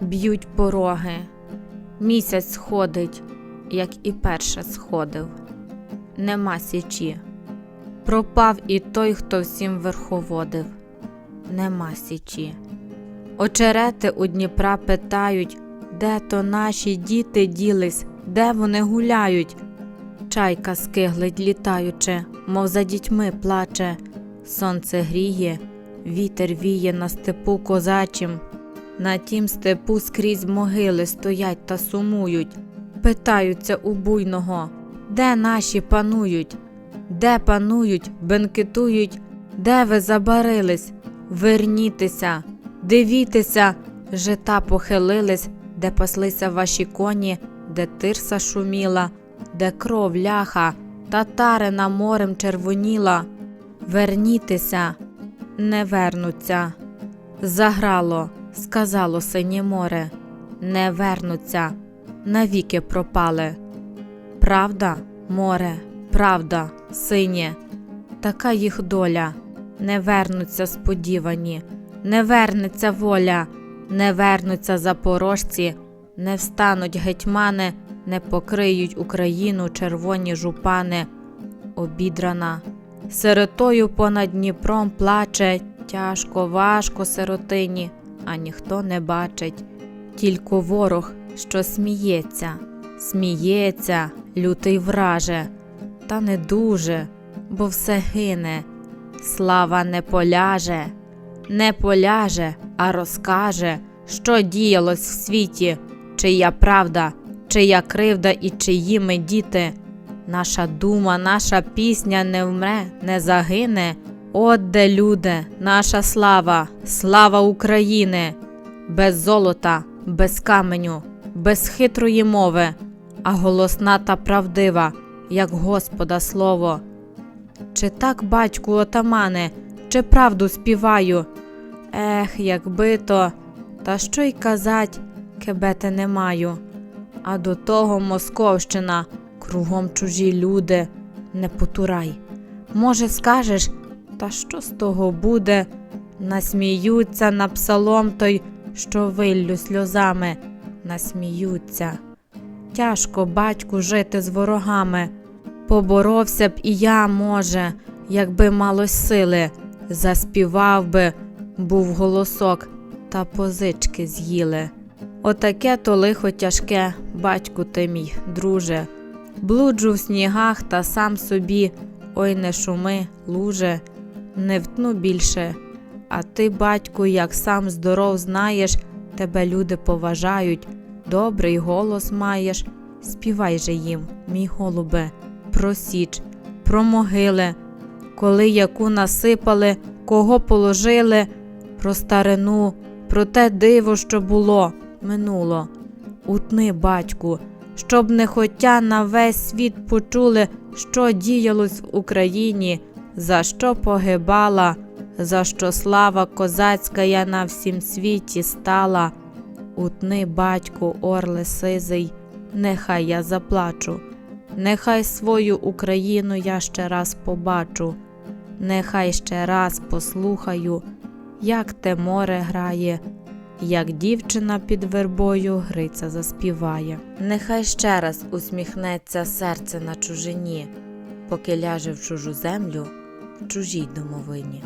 б'ють пороги. Місяць сходить, як і перше сходив. Нема січі. Пропав і той, хто всім верховодив. Нема січі. Очерети у Дніпра питають, де то наші діти ділись, де вони гуляють. Чайка скиглить літаючи, мов за дітьми плаче. Сонце гріє, вітер віє на степу козачим. На тім степу скрізь могили стоять та сумують. Питаються у буйного, де наші панують, де панують, бенкетують, де ви забарились? Вернітеся, дивітеся, жита похилились, де паслися ваші коні, де тирса шуміла, де кров ляха, татарина морем червоніла. Вернітеся, не вернуться. Заграло, сказало синє море, не вернуться, навіки пропали. Правда, море, правда, синє, така їх доля, не вернуться сподівані, не вернеться воля, не вернуться запорожці, не встануть гетьмани, не покриють Україну червоні жупани, обідрана. Сиротою понад Дніпром плаче, тяжко, важко сиротині, а ніхто не бачить. Тільки ворог, що сміється, сміється, лютий враже, та не дуже, бо все гине. Слава не поляже, не поляже, а розкаже, що діялось в світі, чия правда, чия кривда і чиї ми діти. Наша дума, наша пісня не вмре, не загине. От де люди, наша слава, слава України, без золота, без каменю, без хитрої мови, а голосна та правдива, як Господа слово. Чи так, батьку отамане, чи правду співаю? Ех, якби то, та що й казать, кебете не маю. А до того Московщина, кругом чужі люди, не потурай. Може, скажеш, та що з того буде? Насміються на псалом той, що виллю сльозами, насміються. Тяжко батьку жити з ворогами. Поборовся б і я, може, якби малось сили, заспівав би, був голосок, та позички з'їли. Отаке то лихо тяжке, батьку ти мій, друже. Блуджу в снігах та сам собі, ой не шуми, луже, не втну більше. А ти, батьку, як сам здоров знаєш, тебе люди поважають, добрий голос маєш, співай же їм, мій голубе, про січ, про могили, коли яку насипали, кого положили, про старину, про те диво, що було, минуло. Утни, батьку, щоб не хотя на весь світ почули, що діялось в Україні, за що погибала, за що слава козацька я на всім світі стала. Утни, батьку, орле сизий, нехай я заплачу, нехай свою Україну я ще раз побачу, нехай ще раз послухаю, як те море грає, як дівчина під вербою Гриця заспіває. Нехай ще раз усміхнеться серце на чужині, поки ляже в чужу землю чужій домовині.